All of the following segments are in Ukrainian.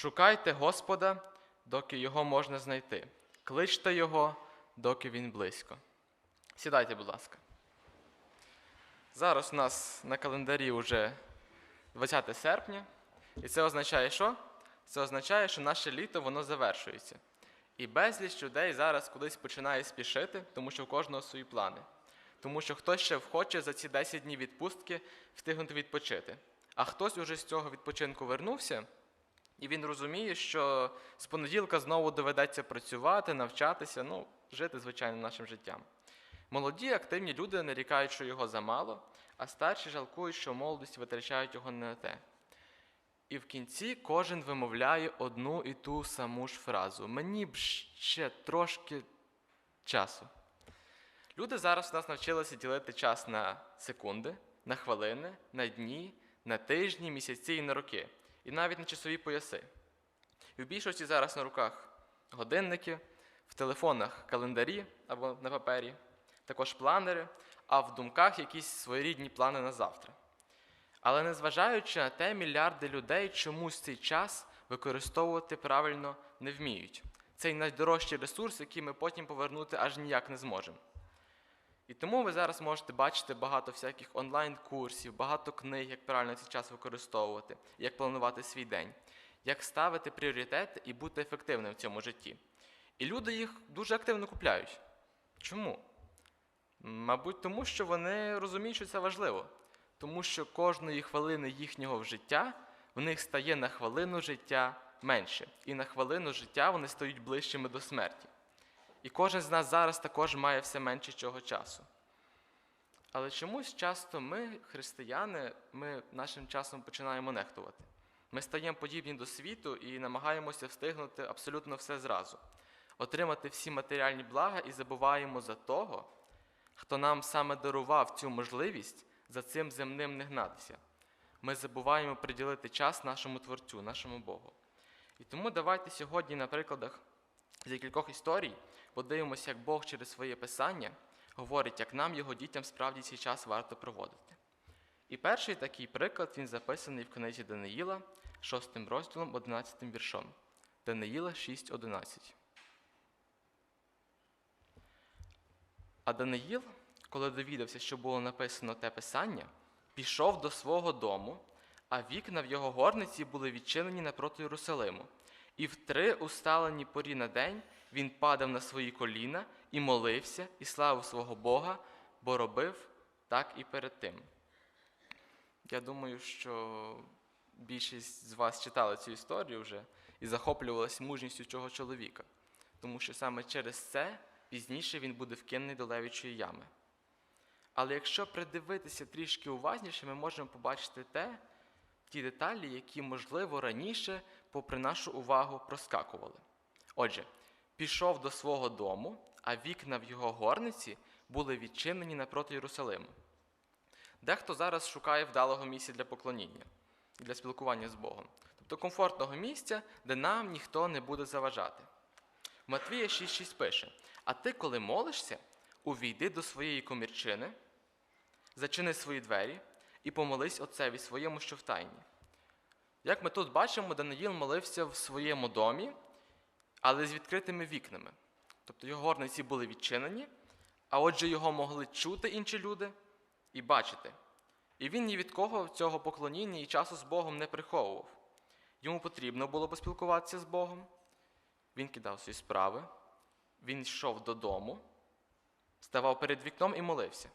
Шукайте Господа, доки його можна знайти. Кличте його, доки він близько. Сідайте, будь ласка. Зараз у нас на календарі вже 20 серпня. І це означає що? Це означає, що наше літо воно завершується. І безліч людей зараз кудись починає спішити, тому що в кожного свої плани. Тому що хтось ще хоче за ці 10 днів відпустки встигнути відпочити. А хтось уже з цього відпочинку вернувся, і він розуміє, що з понеділка знову доведеться працювати, навчатися, ну, жити звичайним нашим життям. Молоді, активні люди нарікають, що його замало, а старші жалкують, що в молодості витрачають його не на те. І в кінці кожен вимовляє одну і ту саму ж фразу: Мені б ще трошки часу. Люди зараз у нас навчилися ділити час на секунди, на хвилини, на дні, на тижні, місяці і на роки, і навіть на часові пояси. І в більшості зараз на руках годинники, в телефонах календарі або на папері, також планери, а в думках якісь своєрідні плани на завтра. Але незважаючи на те, мільярди людей чомусь цей час використовувати правильно не вміють. Цей найдорожчий ресурс, який ми потім повернути аж ніяк не зможемо. І тому ви зараз можете бачити багато всяких онлайн-курсів, багато книг, як правильно цей час використовувати, як планувати свій день, як ставити пріоритети і бути ефективним в цьому житті. І люди їх дуже активно купляють. Чому? Мабуть, тому що вони розуміють, що це важливо. Тому що кожної хвилини їхнього життя в них стає на хвилину життя менше. І на хвилину життя вони стають ближчими до смерті. І кожен з нас зараз також має все менше цього часу. Але чомусь часто ми, християни, ми нашим часом починаємо нехтувати. Ми стаємо подібні до світу і намагаємося встигнути абсолютно все зразу, отримати всі матеріальні блага і забуваємо за того, хто нам саме дарував цю можливість за цим земним не гнатися. Ми забуваємо приділити час нашому Творцю, нашому Богу. І тому давайте сьогодні, на прикладах з кількох історій, подивимося, як Бог через своє писання говорить, як нам, його дітям, справді цей час варто проводити. І перший такий приклад він записаний в книзі Даниїла, 6 розділом, 11 віршом. Даниїла 6.11. А Даниїл, коли довідався, що було написано те писання, пішов до свого дому, а вікна в його горниці були відчинені напроти Єрусалиму. І в три усталені порі на день він падав на свої коліна і молився, і славив свого Бога, бо робив так і перед тим. Я думаю, що більшість з вас читали цю історію вже і захоплювалась мужністю цього чоловіка, тому що саме через це пізніше він буде вкинений до левічої ями. Але якщо придивитися трішки уважніше, ми можемо побачити те, ті деталі, які, можливо, раніше, попри нашу увагу, проскакували. Отже, пішов до свого дому, а вікна в його горниці були відчинені напроти Єрусалиму. Дехто зараз шукає вдалого місця для поклоніння, для спілкування з Богом, тобто комфортного місця, де нам ніхто не буде заважати. Матвія 6,6 пише: А ти, коли молишся, увійди до своєї комірчини, зачини свої двері і помолись Отцеві своєму, що в тайні. Як ми тут бачимо, Даниїл молився в своєму домі, але з відкритими вікнами. Тобто його горниці були відчинені, а отже, його могли чути інші люди і бачити. І він ні від кого цього поклоніння і часу з Богом не приховував. Йому потрібно було поспілкуватися з Богом. Він кидав свої справи, він йшов додому, ставав перед вікном і молився.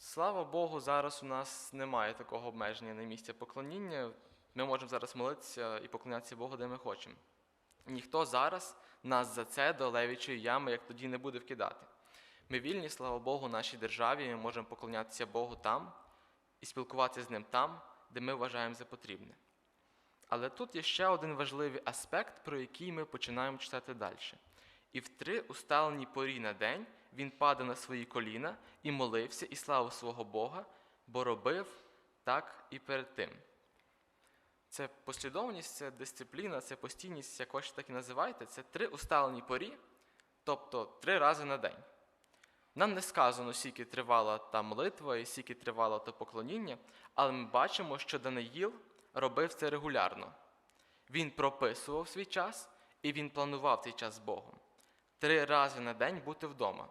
Слава Богу, зараз у нас немає такого обмеження на місця поклоніння. Ми можемо зараз молитися і поклонятися Богу, де ми хочемо. Ніхто зараз нас за це до левічої ями, як тоді, не буде вкидати. Ми вільні, слава Богу, нашій державі, ми можемо поклонятися Богу там і спілкуватися з ним там, де ми вважаємо за потрібне. Але тут є ще один важливий аспект, про який ми починаємо читати далі. І в три усталені порі на день він падав на свої коліна і молився, і славив свого Бога, бо робив так і перед тим. Це послідовність, це дисципліна, це постійність, як хочете так і називайте, це три усталені порі, тобто три рази на день. Нам не сказано, скільки тривала та молитва і скільки тривало те поклоніння, але ми бачимо, що Даниїл робив це регулярно. Він прописував свій час і він планував цей час з Богом. Три рази на день бути вдома.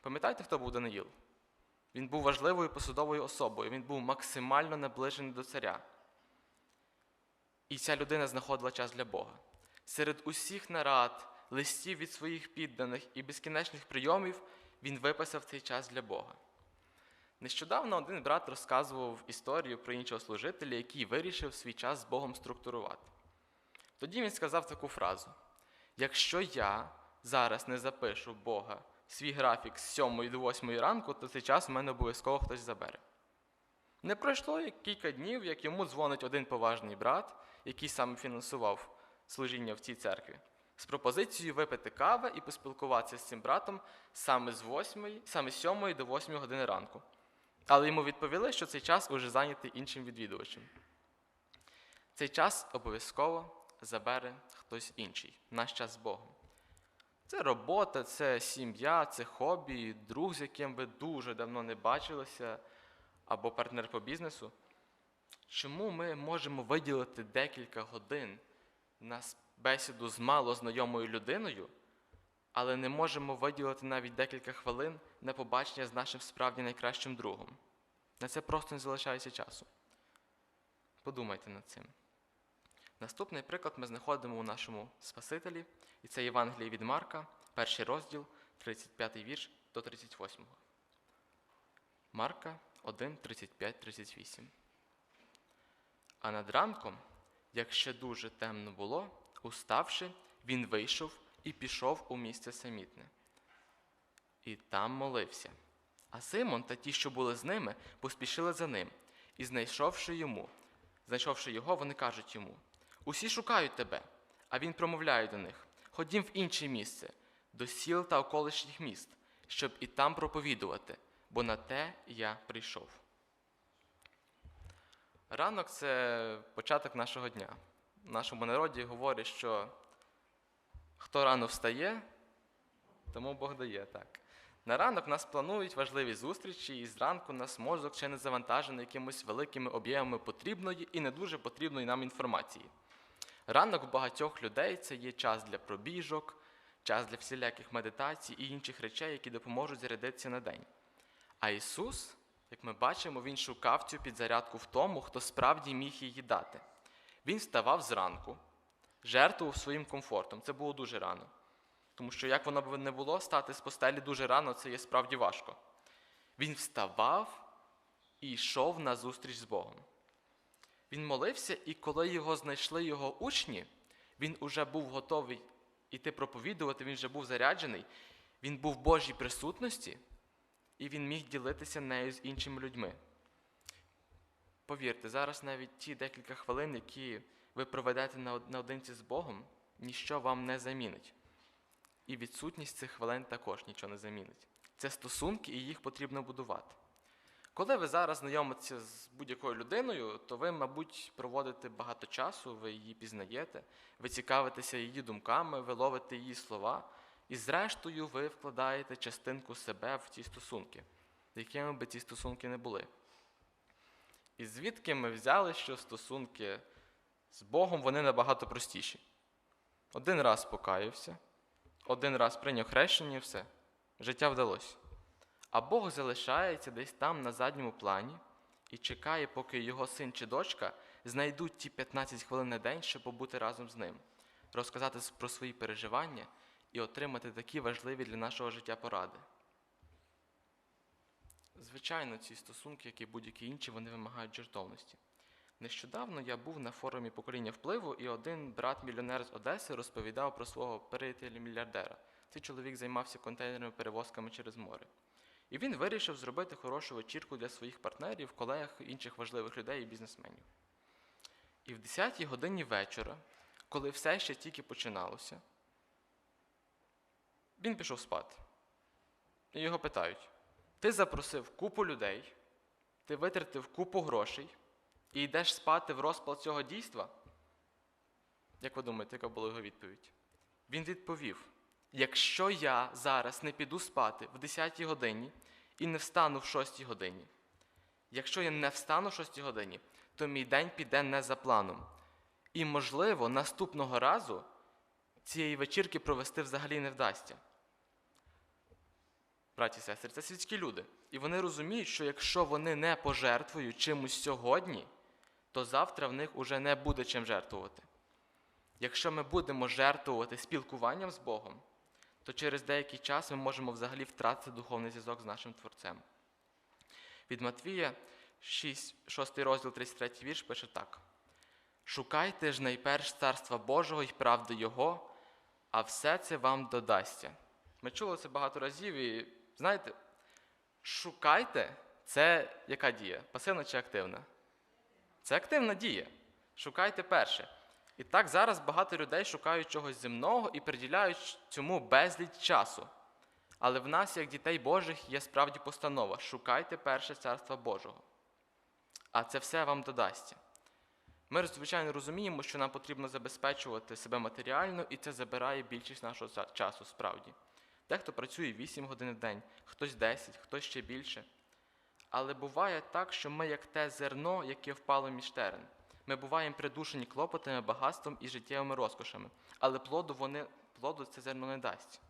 Пам'ятаєте, хто був Даниїл? Він був важливою посудовою особою, він був максимально наближений до царя. І ця людина знаходила час для Бога. Серед усіх нарад, листів від своїх підданих і безкінечних прийомів він виписав цей час для Бога. Нещодавно один брат розказував історію про іншого служителя, який вирішив свій час з Богом структурувати. Тоді він сказав таку фразу: якщо я зараз не запишу Бога свій графік з 7 до 8 ранку, то цей час в мене обов'язково хтось забере. Не пройшло кілька днів, як йому дзвонить один поважний брат, який саме фінансував служіння в цій церкві, з пропозицією випити кави і поспілкуватися з цим братом саме з 8, саме з 7 до 8 години ранку. Але йому відповіли, що цей час уже зайнятий іншим відвідувачем. Цей час обов'язково забере хтось інший, наш час з Богом. Це робота, це сім'я, це хобі, друг, з яким ви дуже давно не бачилися, або партнер по бізнесу. Чому ми можемо виділити декілька годин на бесіду з малознайомою людиною, але не можемо виділити навіть декілька хвилин на побачення з нашим справді найкращим другом? На це просто не залишається часу. Подумайте над цим. Наступний приклад ми знаходимо у нашому Спасителі, і це Євангеліє від Марка, перший розділ, 35 вірш до 38. Марка 1, 35, 38. А над ранком, як ще дуже темно було, уставши, він вийшов і пішов у місце самітне. І там молився. А Симон та ті, що були з ними, поспішили за ним, і знайшовши йому, знайшовши його, вони кажуть йому: Усі шукають тебе. А він промовляє до них: Ходім в інше місце, до сіл та околишніх міст, щоб і там проповідувати, бо на те я прийшов. Ранок це початок нашого дня. В нашому народі говорять, що хто рано встає, тому Бог дає так. На ранок нас планують важливі зустрічі, і зранку нас мозок ще не завантажений якимось великими об'ємами потрібної і не дуже потрібної нам інформації. Ранок у багатьох людей це є час для пробіжок, час для всіляких медитацій і інших речей, які допоможуть зарядитися на день. А Ісус, як ми бачимо, Він шукав цю підзарядку в тому, хто справді міг її дати. Він вставав зранку, жертвував своїм комфортом. Це було дуже рано. Тому що, як воно б не було, стати з постелі дуже рано це є справді важко. Він вставав і йшов на зустріч з Богом. Він молився, і коли його знайшли його учні, він уже був готовий іти проповідувати, він вже був заряджений, він був в Божій присутності, і він міг ділитися нею з іншими людьми. Повірте, зараз навіть ті декілька хвилин, які ви проведете наодинці з Богом, ніщо вам не замінить. І відсутність цих хвилин також нічого не замінить. Це стосунки, і їх потрібно будувати. Коли ви зараз знайомитеся з будь-якою людиною, то ви, мабуть, проводите багато часу, ви її пізнаєте, ви цікавитеся її думками, ви ловите її слова, і зрештою ви вкладаєте частинку себе в ці стосунки, якими би ці стосунки не були. І звідки ми взяли, що стосунки з Богом вони набагато простіші. Один раз покаявся, один раз прийняв хрещення і все. Життя вдалося. А Бог залишається десь там на задньому плані і чекає, поки його син чи дочка знайдуть ті 15 хвилин на день, щоб побути разом з ним, розказати про свої переживання і отримати такі важливі для нашого життя поради. Звичайно, ці стосунки, як і будь-які інші, вони вимагають жертовності. Нещодавно я був на форумі покоління впливу, і один брат-мільйонер з Одеси розповідав про свого приятеля-мільярдера. Цей чоловік займався контейнерними перевозками через море. І він вирішив зробити хорошу вечірку для своїх партнерів, колег, інших важливих людей і бізнесменів. І в 10-й годині вечора, коли все ще тільки починалося, він пішов спати. І його питають: ти запросив купу людей, ти витратив купу грошей і йдеш спати в розпал цього дійства? Як ви думаєте, яка була його відповідь? Він відповів: якщо я зараз не піду спати в 10 годині і не встану в 6 годині, якщо я не встану в 6 годині, то мій день піде не за планом. І, можливо, наступного разу цієї вечірки провести взагалі не вдасться. Браті і сестри, це світські люди. І вони розуміють, що якщо вони не пожертвують чимось сьогодні, то завтра в них уже не буде чим жертвувати. Якщо ми будемо жертвувати спілкуванням з Богом, то через деякий час ми можемо взагалі втратити духовний зв'язок з нашим Творцем. Від Матвія, 6, 6 розділ, 33 вірш, пише так: Шукайте ж найперш царства Божого і правди Його, а все це вам додасться. Ми чули це багато разів, і знаєте, шукайте це яка дія? Пасивна чи активна? Це активна дія. Шукайте перше. І так зараз багато людей шукають чогось земного і приділяють цьому безліч часу. Але в нас, як дітей Божих, є справді постанова: шукайте перше царство Божого. А це все вам додасться. Ми, звичайно, розуміємо, що нам потрібно забезпечувати себе матеріально, і це забирає більшість нашого часу справді. Дехто працює 8 годин в день, хтось 10, хтось ще більше. Але буває так, що ми як те зерно, яке впало між терен. Ми буваємо придушені клопотами, багатством і життєвими розкошами, але плоду вони, плоду це зерно не дасть.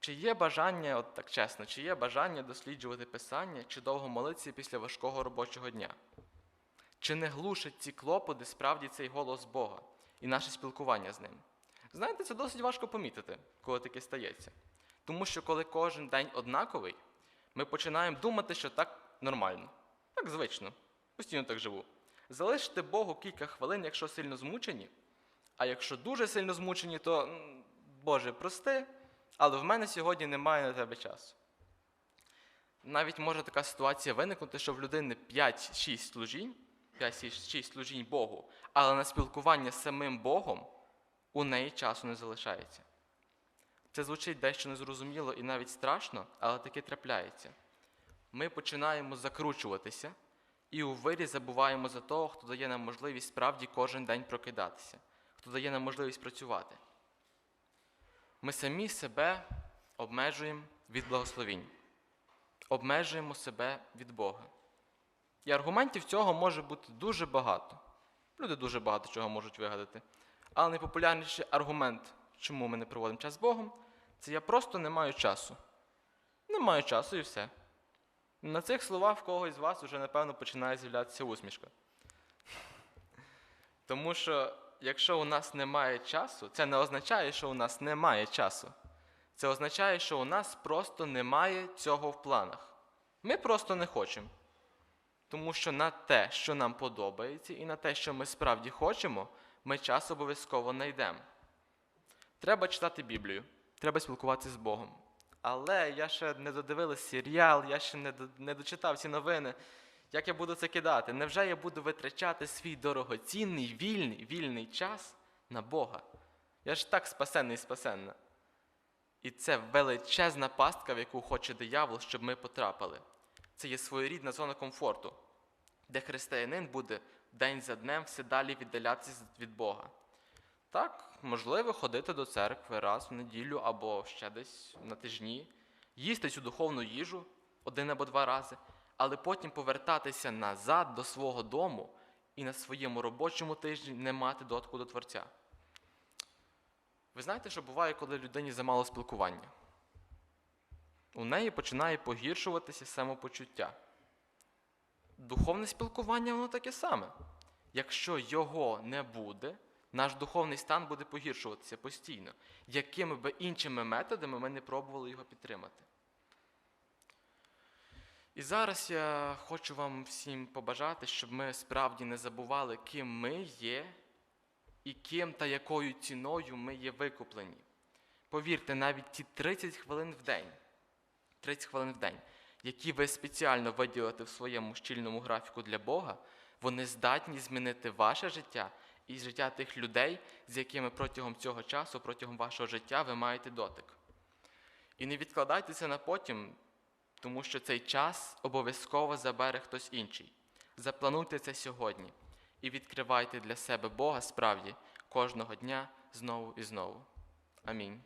Чи є бажання, от так чесно, чи є бажання досліджувати Писання, чи довго молитися після важкого робочого дня? Чи не глушать ці клопоти справді цей голос Бога і наше спілкування з ним? Знаєте, це досить важко помітити, коли таке стається. Тому що коли кожен день однаковий, ми починаємо думати, що так нормально, так звично, постійно так живу. Залиште Богу кілька хвилин, якщо сильно змучені, а якщо дуже сильно змучені, то Боже, прости, але в мене сьогодні немає на тебе часу. Навіть може така ситуація виникнути, що в людини 5-6 служінь, 5-6 служінь Богу, але на спілкування з самим Богом у неї часу не залишається. Це звучить дещо незрозуміло і навіть страшно, але таке трапляється. Ми починаємо закручуватися і у вирі забуваємо за того, хто дає нам можливість справді кожен день прокидатися, хто дає нам можливість працювати. Ми самі себе обмежуємо від благословінь, обмежуємо себе від Бога. І аргументів цього може бути дуже багато. Люди дуже багато чого можуть вигадати. Але найпопулярніший аргумент, чому ми не проводимо час з Богом, це я просто не маю часу. Не маю часу і все. На цих словах в когось з вас вже, напевно, починає з'являтися усмішка. Тому що, якщо у нас немає часу, це не означає, що у нас немає часу. Це означає, що у нас просто немає цього в планах. Ми просто не хочемо. Тому що на те, що нам подобається, і на те, що ми справді хочемо, ми час обов'язково знайдемо. Треба читати Біблію, треба спілкуватися з Богом. Але я ще не додивилась серіал, я ще не, не дочитав ці новини. Як я буду це кидати? Невже я буду витрачати свій дорогоцінний, вільний, вільний час на Бога? Я ж так спасенний спасенна. І це величезна пастка, в яку хоче диявол, щоб ми потрапили. Це є своєрідна зона комфорту, де християнин буде день за днем все далі віддалятися від Бога. Так, можливо, ходити до церкви раз в неділю або ще десь на тижні, їсти цю духовну їжу один або два рази, але потім повертатися назад до свого дому і на своєму робочому тижні не мати дотку до Творця. Ви знаєте, що буває, коли людині замало спілкування? У неї починає погіршуватися самопочуття. Духовне спілкування воно таке саме. Якщо його не буде, наш духовний стан буде погіршуватися постійно, якими би іншими методами ми не пробували його підтримати. І зараз я хочу вам всім побажати, щоб ми справді не забували, ким ми є і ким та якою ціною ми є викуплені. Повірте, навіть ті 30 хвилин в день, 30 хвилин в день, які ви спеціально виділите в своєму щільному графіку для Бога, вони здатні змінити ваше життя і життя тих людей, з якими протягом цього часу, протягом вашого життя ви маєте дотик. І не відкладайте це на потім, тому що цей час обов'язково забере хтось інший. Заплануйте це сьогодні і відкривайте для себе Бога справді кожного дня знову і знову. Амінь.